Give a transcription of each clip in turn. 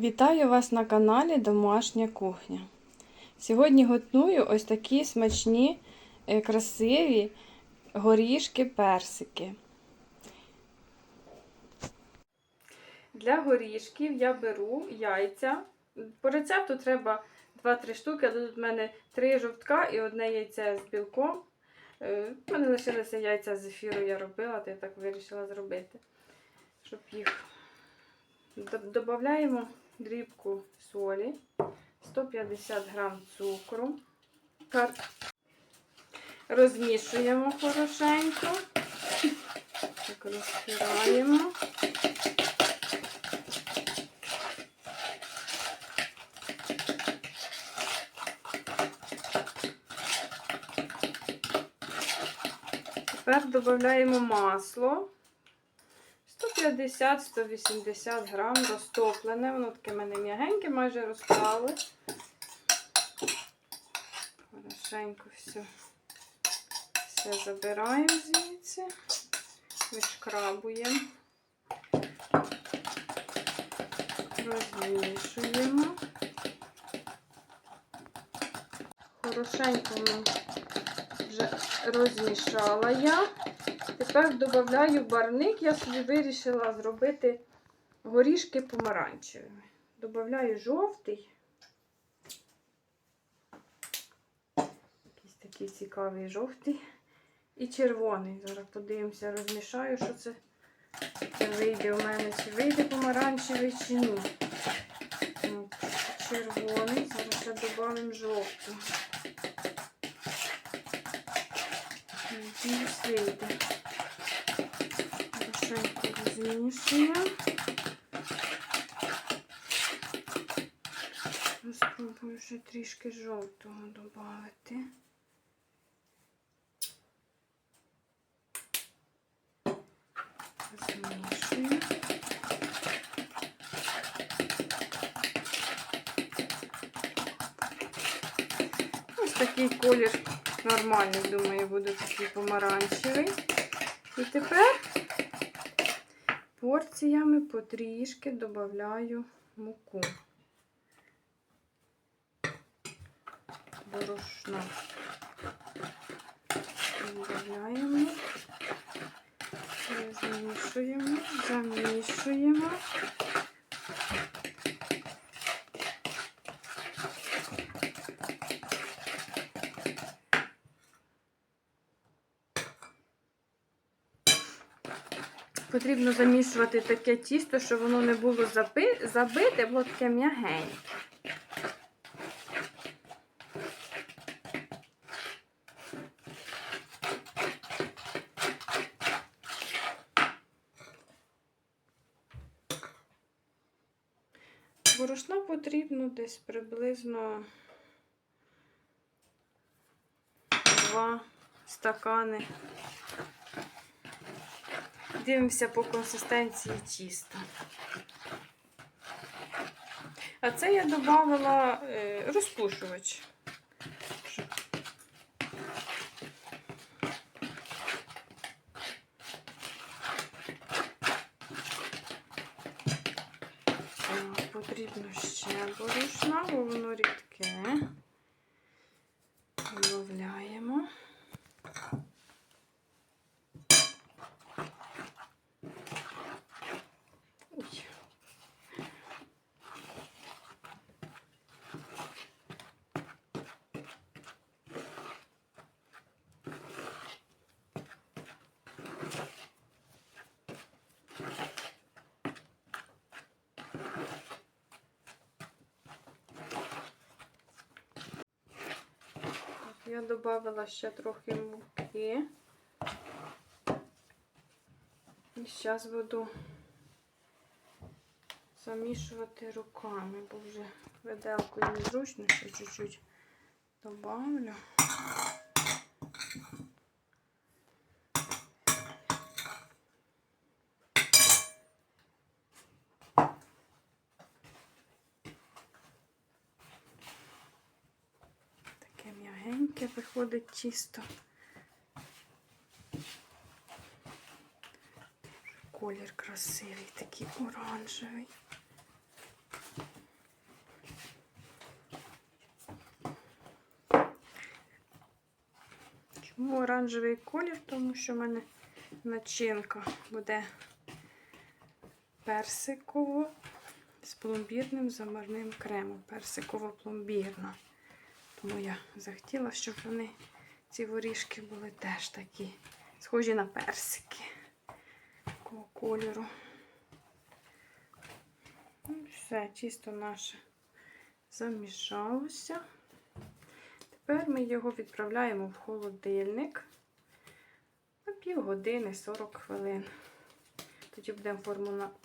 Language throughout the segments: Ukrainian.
Вітаю вас на каналі Домашня кухня. Сьогодні готую ось такі смачні, е, красиві горішки-персики. Для горішків я беру яйця. По рецепту треба 2-3 штуки, але тут в мене 3 жовтка і одне яйце з білком. Е, У мене лишилися яйця з ефіру, я робила, то я так вирішила зробити, щоб їх Додаємо дрібку солі, 150 грам цукру, розмішуємо хорошенько, так розтираємо. Тепер додаємо масло. 150-180 грам розтоплене, воно таке в мене м'ягеньке, майже розтали. Хорошенько все, все забираємо звідси, вишкрабуємо, розмішуємо. Хорошенько воно вже розмішала я. Тепер додаю барник, я собі вирішила зробити горішки помаранчевими. Додаю жовтий. Якийсь такий цікавий жовтий. І червоний. Зараз подивимося, розмішаю, що це, це вийде у мене, чи вийде помаранчевий, чи ні. Червоний, зараз ще додамо жовтий. Вийде розмішуємо. Спробую ще трішки жовтого додати. Змішую. Ось такий колір нормальний, думаю, буде такий помаранчевий. І тепер порціями потрішки додаю муку. Борошно. Додаємо, розмішуємо, замішуємо. Потрібно замішувати таке тісто, щоб воно не було забите, було таке м'ягеньке. Борошна потрібно десь приблизно 2 стакани. Дивимося по консистенції тіста. А це я додавала е, розпушувач. Потрібно ще борошна, бо воно рідке. Додаємо. Я додала ще трохи муки. І зараз буду замішувати руками, бо вже виделкою незручно, ще чуть-чуть добавлю. таке виходить чисто колір красивий, такий оранжевий. Чому оранжевий колір? Тому що в мене начинка буде персиково з пломбірним замарним кремом, персиково-пломбірна. Тому я захотіла, щоб вони, ці горішки були теж такі, схожі на персики такого кольору. Ну, все, тісто наше замішалося. Тепер ми його відправляємо в холодильник на півгодини 40 хвилин. Тоді будемо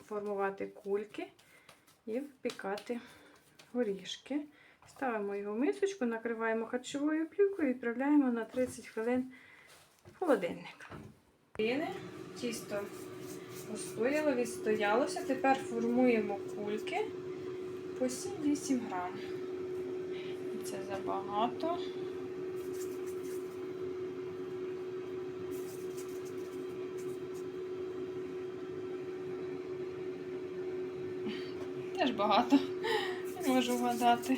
формувати кульки і випікати горішки. Ставимо його в мисочку, накриваємо харчовою плівкою і відправляємо на 30 хвилин в холодильник. Тісто постояло, відстоялося. Тепер формуємо кульки по 7-8 грам. Це забагато. Теж багато. Не можу вгадати.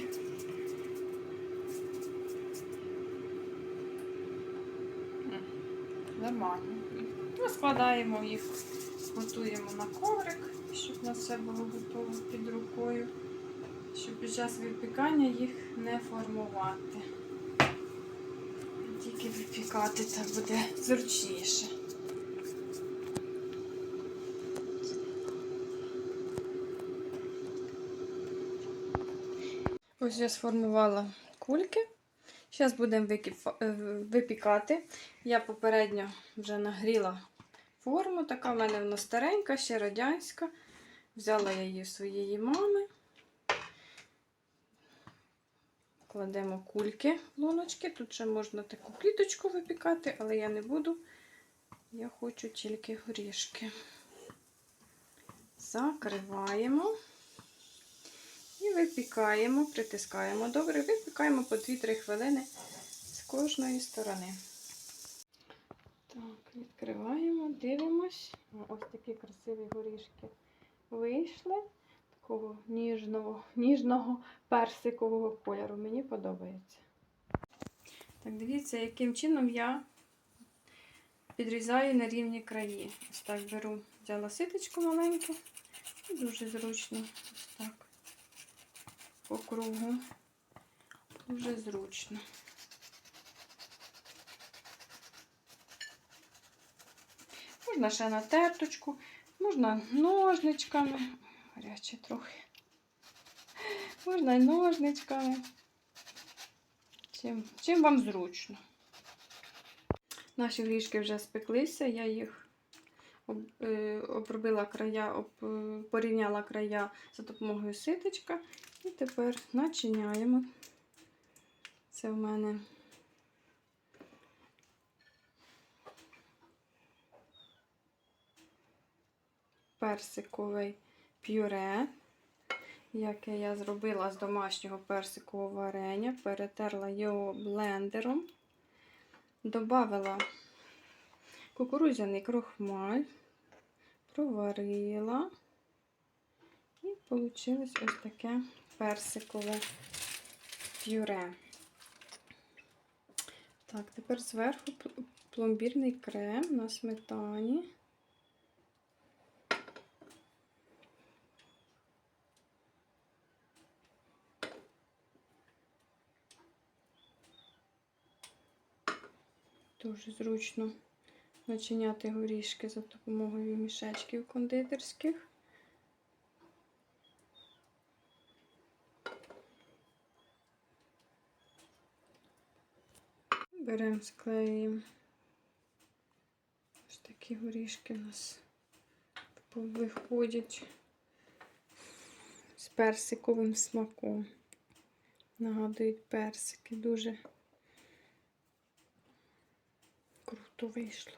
Нормально. Розкладаємо їх, готуємо на коврик, щоб на все було готово під рукою, щоб під час випікання їх не формувати. Тільки випікати так буде зручніше. Ось я сформувала кульки. Зараз будемо е, випікати. Я попередньо вже нагріла форму. Така в мене вона старенька, ще радянська. Взяла я її своєї мами. Кладемо кульки в луночки. Тут ще можна таку кліточку випікати, але я не буду. Я хочу тільки горішки. Закриваємо. І випікаємо, притискаємо. Добре, випікаємо по 2-3 хвилини з кожної сторони. Так, відкриваємо, дивимось. Ось такі красиві горішки вийшли. Такого ніжного, ніжного персикового кольору. Мені подобається. Так, дивіться, яким чином я підрізаю на рівні краї. Ось так беру, взяла ситочку маленьку дуже зручно. Ось так по кругу. Дуже зручно. Можна ще на терточку, можна ножничками. Гаряче трохи. Можна і ножничками. Чим, чим вам зручно. Наші горішки вже спеклися, я їх е, обробила края, порівняла края за допомогою ситочка. І тепер начиняємо. Це в мене персиковий пюре, яке я зробила з домашнього персикового варення, перетерла його блендером, додала кукурудзяний крохмаль, проварила. І вийшло ось таке персикове пюре. Так, тепер зверху пломбірний крем на сметані. Дуже зручно начиняти горішки за допомогою мішечків кондитерських. Беремо, склеюємо. Ось такі горішки у нас виходять з персиковим смаком. Нагадують персики. Дуже круто вийшло.